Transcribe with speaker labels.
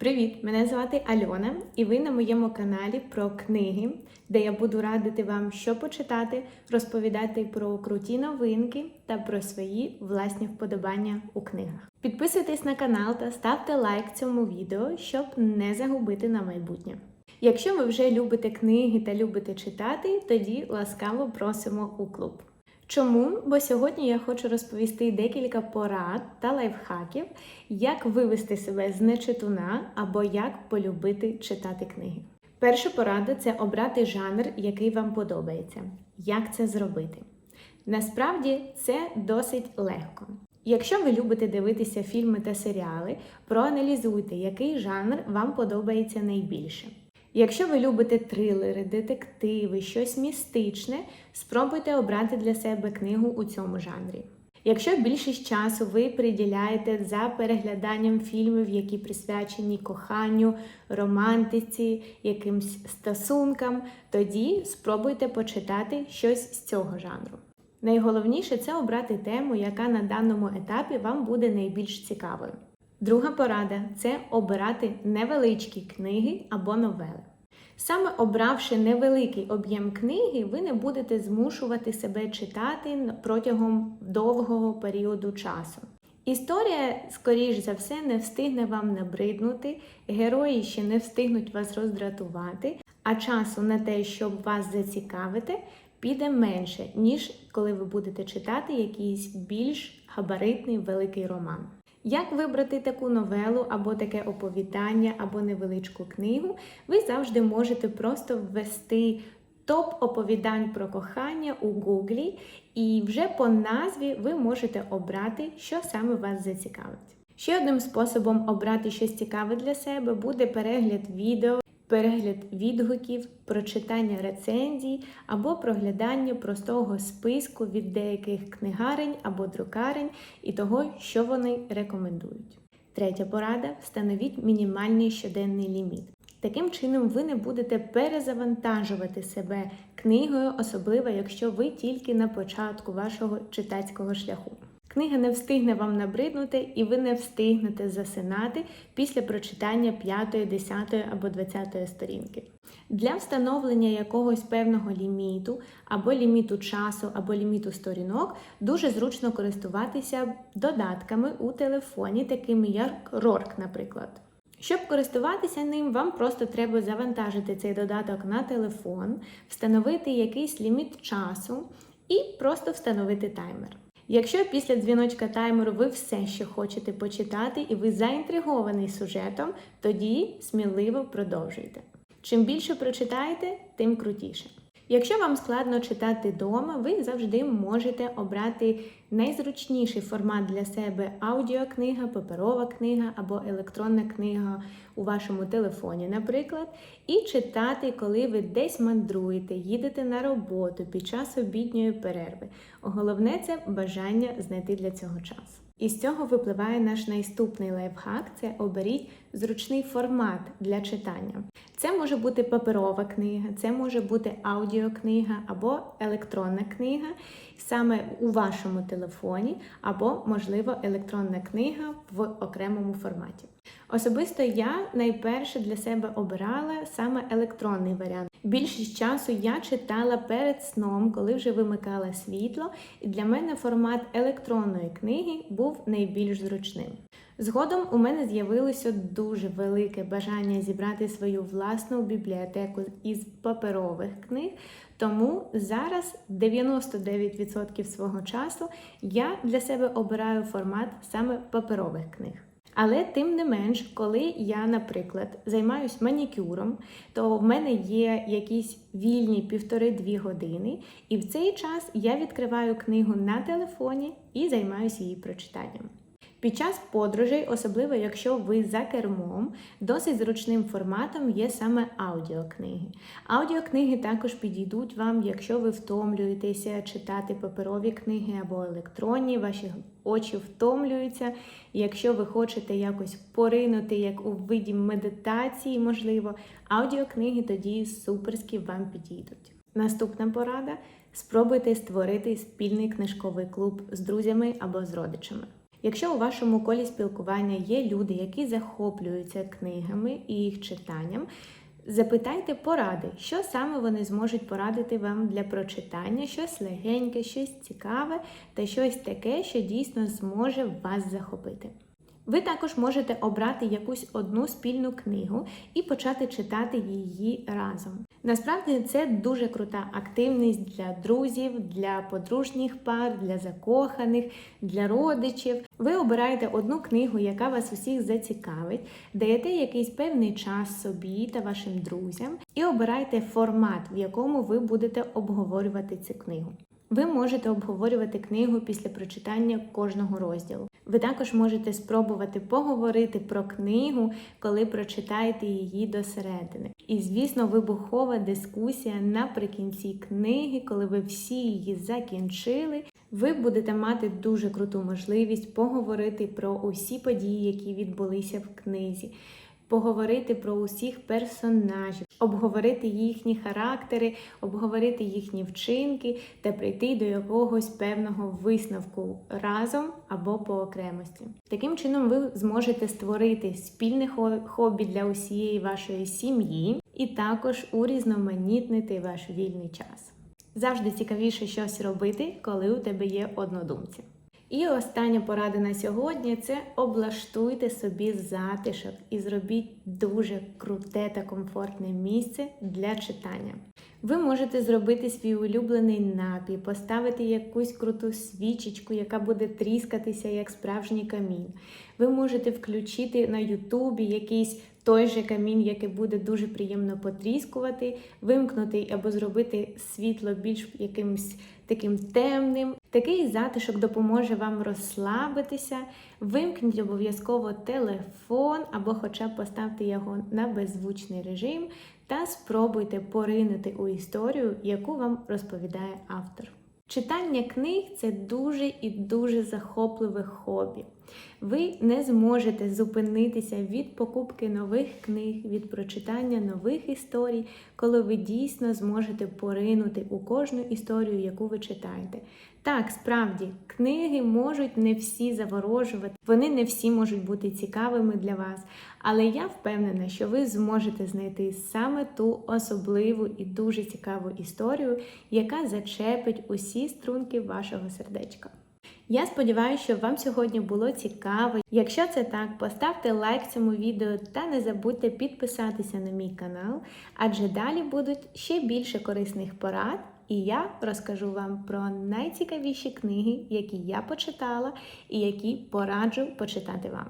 Speaker 1: Привіт! Мене звати Альона, і ви на моєму каналі про книги, де я буду радити вам, що почитати, розповідати про круті новинки та про свої власні вподобання у книгах. Підписуйтесь на канал та ставте лайк цьому відео, щоб не загубити на майбутнє. Якщо ви вже любите книги та любите читати, тоді ласкаво просимо у клуб. Чому? Бо сьогодні я хочу розповісти декілька порад та лайфхаків, як вивести себе з нечитуна або як полюбити читати книги. Перша порада це обрати жанр, який вам подобається. Як це зробити? Насправді це досить легко. Якщо ви любите дивитися фільми та серіали, проаналізуйте, який жанр вам подобається найбільше. Якщо ви любите трилери, детективи, щось містичне, спробуйте обрати для себе книгу у цьому жанрі. Якщо більшість часу ви приділяєте за перегляданням фільмів, які присвячені коханню, романтиці, якимсь стосункам, тоді спробуйте почитати щось з цього жанру. Найголовніше це обрати тему, яка на даному етапі вам буде найбільш цікавою. Друга порада це обирати невеличкі книги або новели. Саме обравши невеликий об'єм книги, ви не будете змушувати себе читати протягом довгого періоду часу. Історія, скоріш за все, не встигне вам набриднути, герої ще не встигнуть вас роздратувати, а часу на те, щоб вас зацікавити, піде менше, ніж коли ви будете читати якийсь більш габаритний великий роман. Як вибрати таку новелу або таке оповідання, або невеличку книгу, ви завжди можете просто ввести топ оповідань про кохання у Гуглі, і вже по назві ви можете обрати, що саме вас зацікавить. Ще одним способом обрати щось цікаве для себе буде перегляд відео перегляд відгуків, прочитання рецензій або проглядання простого списку від деяких книгарень або друкарень і того, що вони рекомендують. Третя порада встановіть мінімальний щоденний ліміт. Таким чином, ви не будете перезавантажувати себе книгою, особливо якщо ви тільки на початку вашого читацького шляху. Книга не встигне вам набриднути, і ви не встигнете засинати після прочитання 5, 10 або 20 сторінки. Для встановлення якогось певного ліміту, або ліміту часу, або ліміту сторінок дуже зручно користуватися додатками у телефоні, такими як RORK, наприклад. Щоб користуватися ним, вам просто треба завантажити цей додаток на телефон, встановити якийсь ліміт часу і просто встановити таймер. Якщо після дзвіночка таймеру ви все ще хочете почитати і ви заінтригований сюжетом, тоді сміливо продовжуйте. Чим більше прочитаєте, тим крутіше. Якщо вам складно читати вдома, ви завжди можете обрати найзручніший формат для себе аудіокнига, паперова книга або електронна книга у вашому телефоні, наприклад, і читати, коли ви десь мандруєте, їдете на роботу під час обідньої перерви. Головне це бажання знайти для цього час. І з цього випливає наш наступний лайфхак це оберіть зручний формат для читання. Це може бути паперова книга, це може бути аудіокнига або електронна книга саме у вашому телефоні, або, можливо, електронна книга в окремому форматі. Особисто я найперше для себе обирала саме електронний варіант. Більшість часу я читала перед сном, коли вже вимикала світло, і для мене формат електронної книги був найбільш зручним. Згодом у мене з'явилося дуже велике бажання зібрати свою власну бібліотеку із паперових книг, тому зараз 99% свого часу я для себе обираю формат саме паперових книг. Але тим не менш, коли я, наприклад, займаюся манікюром, то в мене є якісь вільні півтори-дві години, і в цей час я відкриваю книгу на телефоні і займаюся її прочитанням. Під час подорожей, особливо якщо ви за кермом, досить зручним форматом є саме аудіокниги. Аудіокниги також підійдуть вам, якщо ви втомлюєтеся читати паперові книги або електронні, ваші очі втомлюються. Якщо ви хочете якось поринути, як у виді медитації, можливо, аудіокниги тоді суперські вам підійдуть. Наступна порада: спробуйте створити спільний книжковий клуб з друзями або з родичами. Якщо у вашому колі спілкування є люди, які захоплюються книгами і їх читанням, запитайте поради, що саме вони зможуть порадити вам для прочитання, щось легеньке, щось цікаве та щось таке, що дійсно зможе вас захопити. Ви також можете обрати якусь одну спільну книгу і почати читати її разом. Насправді це дуже крута активність для друзів, для подружніх пар, для закоханих, для родичів. Ви обираєте одну книгу, яка вас усіх зацікавить, даєте якийсь певний час собі та вашим друзям, і обираєте формат, в якому ви будете обговорювати цю книгу. Ви можете обговорювати книгу після прочитання кожного розділу. Ви також можете спробувати поговорити про книгу, коли прочитаєте її до середини. І, звісно, вибухова дискусія наприкінці книги, коли ви всі її закінчили. Ви будете мати дуже круту можливість поговорити про усі події, які відбулися в книзі. Поговорити про усіх персонажів, обговорити їхні характери, обговорити їхні вчинки та прийти до якогось певного висновку разом або по окремості. Таким чином, ви зможете створити спільне хобі для усієї вашої сім'ї і також урізноманітнити ваш вільний час. Завжди цікавіше щось робити, коли у тебе є однодумці. І остання порада на сьогодні це облаштуйте собі затишок і зробіть дуже круте та комфортне місце для читання. Ви можете зробити свій улюблений напій, поставити якусь круту свічечку, яка буде тріскатися як справжній камін. Ви можете включити на Ютубі якийсь той же камінь, який буде дуже приємно потріскувати, вимкнути або зробити світло більш якимось таким темним. Такий затишок допоможе вам розслабитися. Вимкніть обов'язково телефон або хоча б поставте його на беззвучний режим та спробуйте поринути у історію, яку вам розповідає автор. Читання книг це дуже і дуже захопливе хобі. Ви не зможете зупинитися від покупки нових книг, від прочитання нових історій, коли ви дійсно зможете поринути у кожну історію, яку ви читаєте. Так, справді, книги можуть не всі заворожувати, вони не всі можуть бути цікавими для вас, але я впевнена, що ви зможете знайти саме ту особливу і дуже цікаву історію, яка зачепить усі струнки вашого сердечка. Я сподіваюся, що вам сьогодні було цікаво. Якщо це так, поставте лайк цьому відео та не забудьте підписатися на мій канал, адже далі будуть ще більше корисних порад, і я розкажу вам про найцікавіші книги, які я почитала і які пораджу почитати вам.